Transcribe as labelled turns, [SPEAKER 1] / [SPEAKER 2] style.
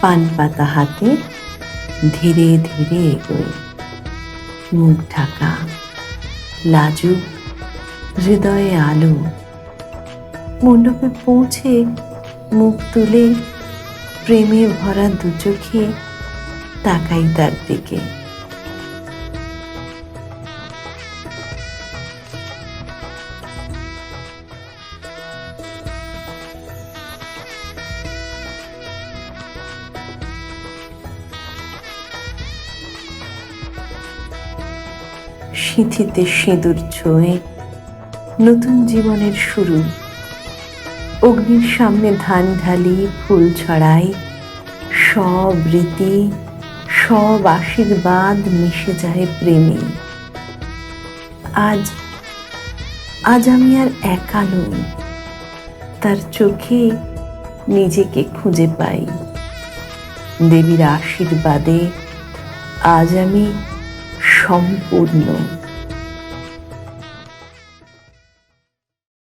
[SPEAKER 1] পান পাতা হাতে ধীরে ধীরে এগোয়। মুখ ঢাকা, লাজুক, হৃদয়ে আলো। মণ্ডপে পৌঁছে মুখ তুলে প্রেমে ভরা দু চোখে তাকাই তার দিকে। সিঁথিতে সিঁদুর ছোঁয়ে নতুন জীবনের শুরু। অগ্নির সামনে ধান ঢালি, ফুল ছড়াই, সব রীতি, সব আশীর্বাদ মিশে যায় প্রেমে। আজ আজ আমি আর একা নই, তার চোখে নিজেকে খুঁজে পাই। দেবীর আশীর্বাদে আজ আমি ช不能